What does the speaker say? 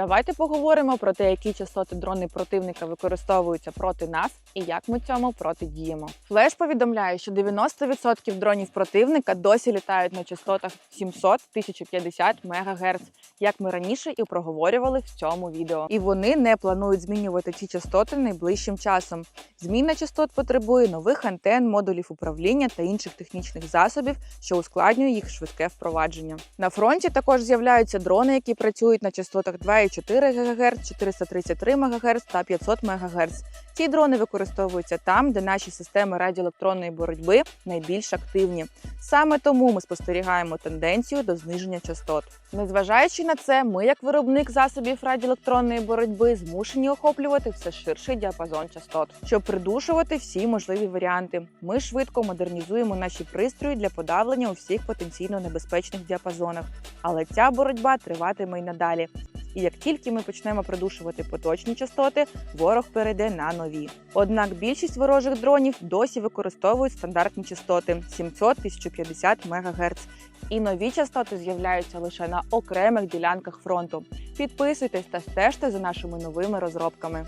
Давайте поговоримо про те, які частоти дрони противника використовуються проти нас і як ми цьому протидіємо. Флеш повідомляє, що 90% дронів противника досі літають на частотах 700-1050 МГц, як ми раніше і проговорювали в цьому відео. І вони не планують змінювати ці частоти найближчим часом. Зміна частот потребує нових антен, модулів управління та інших технічних засобів, що ускладнює їх швидке впровадження. На фронті також з'являються дрони, які працюють на частотах 2,4 ГГц, 433 МГц та 500 МГц. Ці дрони використовуються там, де наші системи радіоелектронної боротьби найбільш активні. Саме тому ми спостерігаємо тенденцію до зниження частот. Незважаючи на це, ми, як виробник засобів радіоелектронної боротьби, змушені охоплювати все ширший діапазон частот, щоб придушувати всі можливі варіанти. Ми швидко модернізуємо наші пристрої для подавлення у всіх потенційно небезпечних діапазонах. Але ця боротьба триватиме й надалі. І як тільки ми почнемо придушувати поточні частоти, ворог перейде на нові. Однак більшість ворожих дронів досі використовують стандартні частоти 700-1050 МГц. І нові частоти з'являються лише на окремих ділянках фронту. Підписуйтесь та стежте за нашими новими розробками.